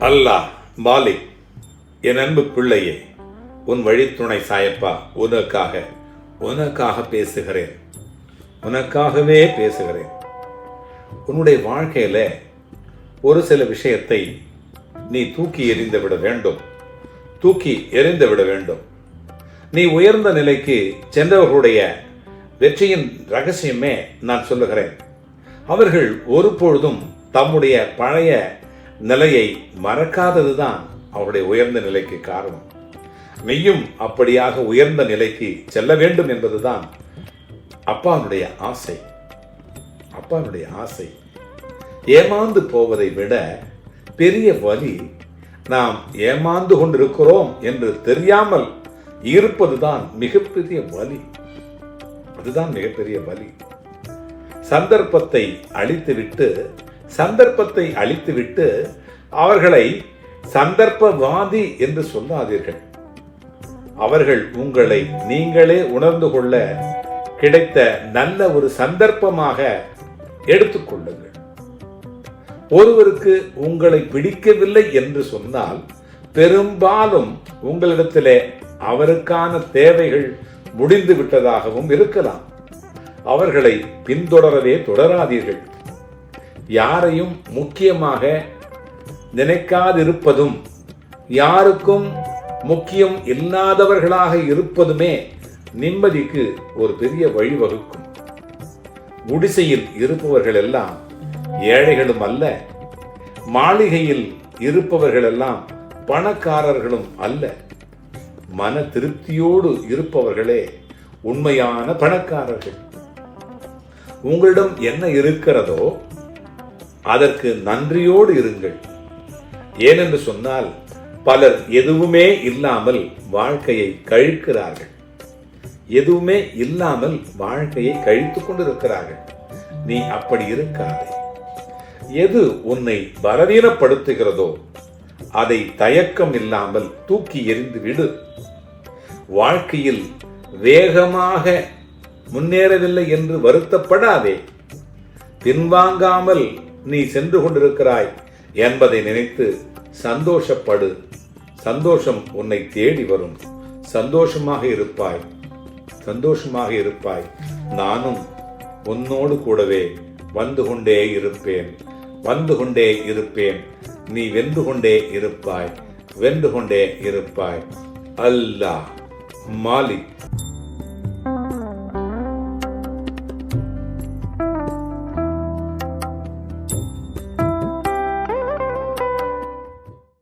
அல்லாஹ் மாலிக் என் அன்பு பிள்ளையே உன் வழித்துணை சாயப்பா உனக்காக உனக்காக பேசுகிறேன். உனக்காகவே பேசுகிறேன். உன்னுடைய வாழ்க்கையில் ஒரு சில விஷயத்தை நீ தூக்கி எறிந்து விட வேண்டும். தூக்கி எறிந்து விட வேண்டும். நீ உயர்ந்த நிலைக்கு சென்றவர்களுடைய வெற்றியின் ரகசியமே நான் சொல்லுகிறேன். அவர்கள் ஒருபொழுதும் தம்முடைய பழைய நிலையை மறக்காததுதான் அவருடைய உயர்ந்த நிலைக்கு காரணம். நீயும் அப்படியாக உயர்ந்த நிலைக்கு செல்ல வேண்டும் என்பதுதான் அப்பாவுடைய ஆசை. அப்பாவுடைய ஆசை. ஏமாந்து போவதை விட பெரிய வலி நாம் ஏமாந்து கொண்டிருக்கிறோம் என்று தெரியாமல் இருப்பதுதான் மிகப்பெரிய வலி. அதுதான் மிகப்பெரிய வலி. சந்தர்ப்பத்தை அழித்துவிட்டு சந்தர்ப்பத்தை அழித்துவிட்டு அவர்களை சந்தர்ப்பவாதி என்று சொல்லாதீர்கள். அவர்கள் உங்களை நீங்களே உணர்ந்து கொள்ள கிடைத்த நல்ல ஒரு சந்தர்ப்பமாக எடுத்துக்கொள்ளுங்கள் ஒருவருக்கு உங்களை பிடிக்கவில்லை என்று சொன்னால் பெரும்பாலும் உங்களிடத்திலே அவருக்கான தேவைகள் முடிந்து விட்டதாகவும் இருக்கலாம். அவர்களை பின்தொடரவே தொடராதீர்கள். யாரையும் முக்கியமாக நினைக்காதிருப்பதும் யாருக்கும் முக்கியம் இல்லாதவர்களாக இருப்பதுமே நிம்மதிக்கு ஒரு பெரிய வழிவகுக்கும். குடிசையில் இருப்பவர்கள் எல்லாம் ஏழைகளும் அல்ல மாளிகையில் இருப்பவர்கள் எல்லாம் பணக்காரர்களும் அல்ல. மன திருப்தியோடு இருப்பவர்களே உண்மையான பணக்காரர்கள். உங்களிடம் என்ன இருக்கிறதோ அதற்கு நன்றியோடு இருங்கள். ஏனென்று சொன்னால் பலர் எதுவுமே இல்லாமல் வாழ்க்கையை கழிக்கிறார்கள். எதுவுமே இல்லாமல் வாழ்க்கையை கழித்துக் கொண்டிருக்கிறார்கள். நீ அப்படி இருக்காதே. எது உன்னை பலவீனப்படுத்துகிறதோ அதை தயக்கம் இல்லாமல் தூக்கி எறிந்து விடு. வாழ்க்கையில் வேகமாக முன்னேறவில்லை என்று வருத்தப்படாதே. பின்வாங்காமல் நீ சென்று கொண்டிருக்கிறாய் என்பதை நினைத்து சந்தோஷப்படு. சந்தோஷம் உன்னை தேடி வரும். சந்தோஷமாக இருப்பாய். சந்தோஷமாக இருப்பாய். நானும் உன்னோடு கூடவே வந்து கொண்டே இருப்பேன். வந்து கொண்டே இருப்பேன். நீ வென்று கொண்டே இருப்பாய். வென்று கொண்டே இருப்பாய். அல்லாஹ் மாலிக்.